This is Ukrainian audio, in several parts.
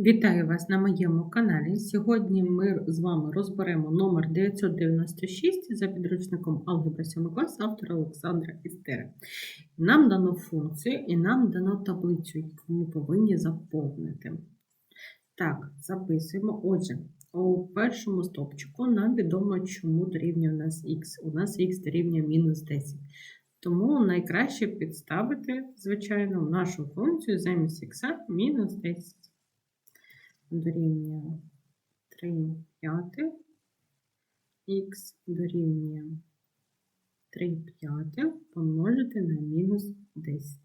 Вітаю вас на моєму каналі. Сьогодні ми з вами розберемо номер 996 за підручником Алгебра 7 клас автора Олександра Істери. Нам дано функцію і нам дано таблицю, яку ми повинні заповнити. Так, записуємо. Отже, у першому стопчику нам відомо, чому дорівнює у нас х. У нас х дорівнює мінус 10. Тому найкраще підставити, звичайно, нашу функцію замість х мінус 10 дорівнює 3 п'ятих, х дорівнює 3 п'ятих помножити на мінус 10.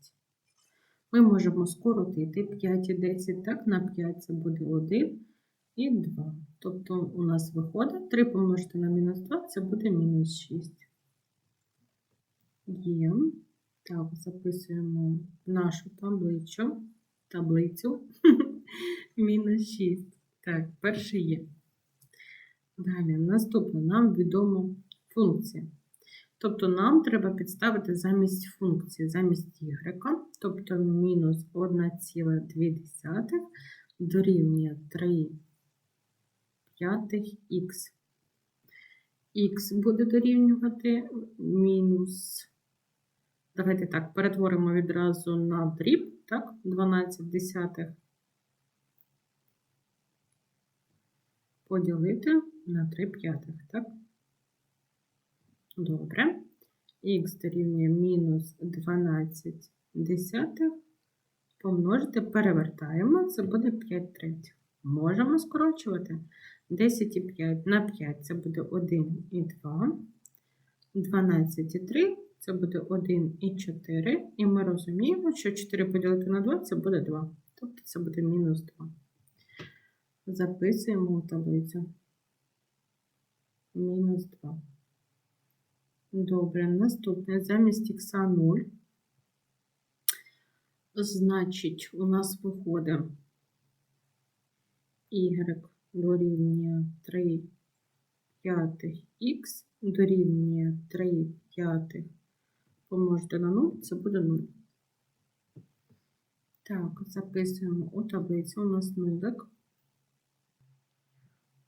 Ми можемо скоротити 5 і 10, так, на 5 це буде 1 і 2. Тобто у нас виходить 3 помножити на мінус 2, це буде мінус 6. Є. Так, записуємо нашу таблицю. таблицю. Мінус 6. Так, перший є. Далі, наступне, нам відомо функція. Тобто нам треба підставити замість функції, замість y, тобто мінус 1,2 дорівнює 3 п'ятих х. Х буде дорівнювати мінус. Давайте так, перетворимо відразу на дріб, так, 12 десятих. Поділити на 3 п'ятих, так? Добре. Х дорівнює мінус 12 десятих. Помножити, перевертаємо, це буде 5 третіх. Можемо скорочувати. 10 і 5 на 5 це буде 1 і 2. 12 і 3 це буде 1 і 4. І ми розуміємо, що 4 поділити на 2 це буде 2. Тобто це буде мінус 2 записуємо у таблицю. Мінус 2. Добре, наступне замість х 0. Значить, у нас виходить y дорівнює 3 п'ятих х дорівнює 3 п'ятих помножити на 0, це буде 0. Так, записуємо у таблицю у нас нулик.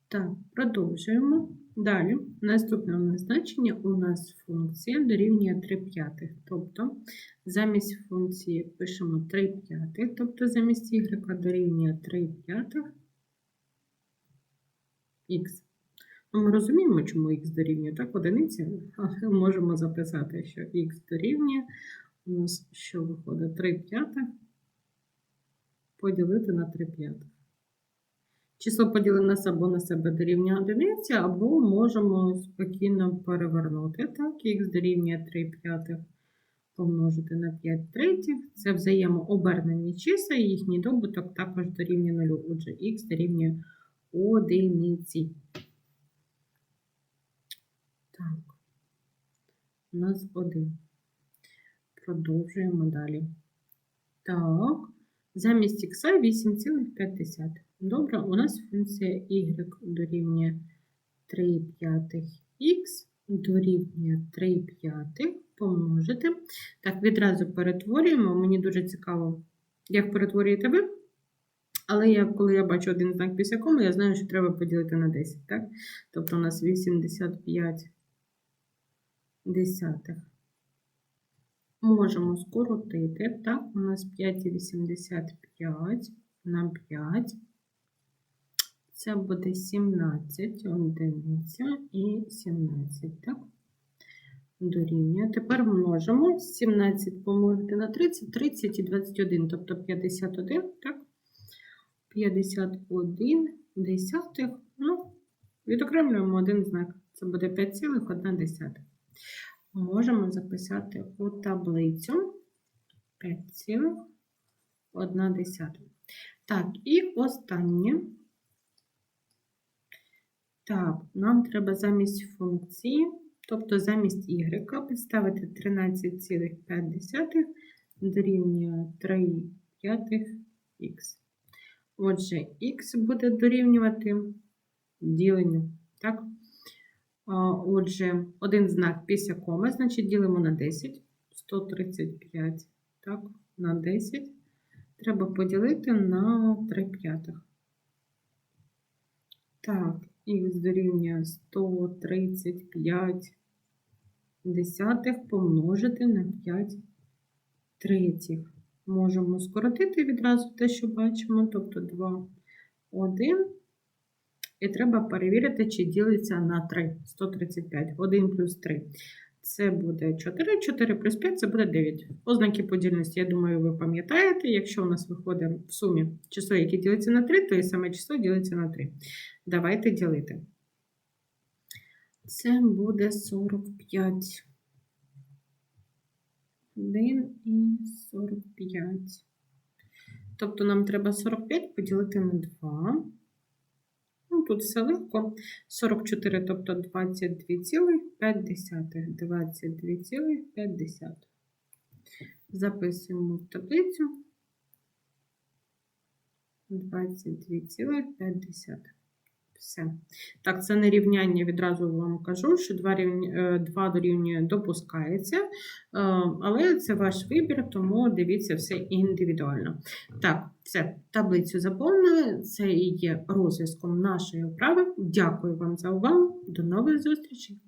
Так, продовжуємо. Далі, наступне у значення у нас функція дорівнює 3 п'ятих. Тобто замість функції пишемо 3 п'ятих, тобто замість y дорівнює 3 п'ятих х. Ну, Ми розуміємо, чому х дорівнює так, одиниці, але можемо записати, що х дорівнює у нас що виходить 3 п'ятих поділити на 3 п'ятих. Число поділене або на себе дорівнює одиниці, або можемо спокійно перевернути. Так, х дорівнює 3 п'ятих помножити на 5 третіх. Це взаємообернені числа, і їхній добуток також дорівнює 0. Отже, х дорівнює одиниці. Так, у нас 1. Продовжуємо далі. Так, замість х 8,5. Добре, у нас функція y дорівнює 3 п'ятих х дорівнює 3 п'ятих помножити. Так, відразу перетворюємо. Мені дуже цікаво, як перетворюєте ви. Але я, коли я бачу один знак після коми, я знаю, що треба поділити на 10. так? Тобто у нас 85 десятих. Можемо скоротити. Так, у нас 5,85 на 5. Це буде 17, одиниця і 17, так? Дорівнює. Тепер множимо 17 помножити на 30, 30 і 21, тобто 51, так? 51 десятих, ну, відокремлюємо один знак. Це буде 5,1. Можемо записати у таблицю 5,1. Так, і останнє. Так, нам треба замість функції, тобто замість y, підставити 13,5 дорівнює 3 п'ятих. Отже, х буде дорівнювати діленню. Так? Отже, один знак після коми, значить ділимо на 10, 135 так, на 10. Треба поділити на 3 п'ятих. Так, х дорівнює 135 десятих помножити на 5 третіх. Можемо скоротити відразу те, що бачимо, тобто 2, 1. І треба перевірити, чи ділиться на 3. 135. 1 плюс 3. Це буде 4, 4 плюс 5 це буде 9. Ознаки подільності, я думаю, ви пам'ятаєте. Якщо у нас виходить в сумі число, яке ділиться на 3, то і саме число ділиться на 3. Давайте ділити. Це буде 45. 1 і 45. Тобто нам треба 45 поділити на 2. Тут все легко. 44, тобто 22,5. 22,5. Записуємо в таблицю. 22,5. Все. Так, це не рівняння, відразу вам кажу, що 2, рівня, 2 дорівнює допускається, е, але це ваш вибір, тому дивіться все індивідуально. Так, все, таблицю заповнили, це і є розв'язком нашої вправи. Дякую вам за увагу. До нових зустрічей!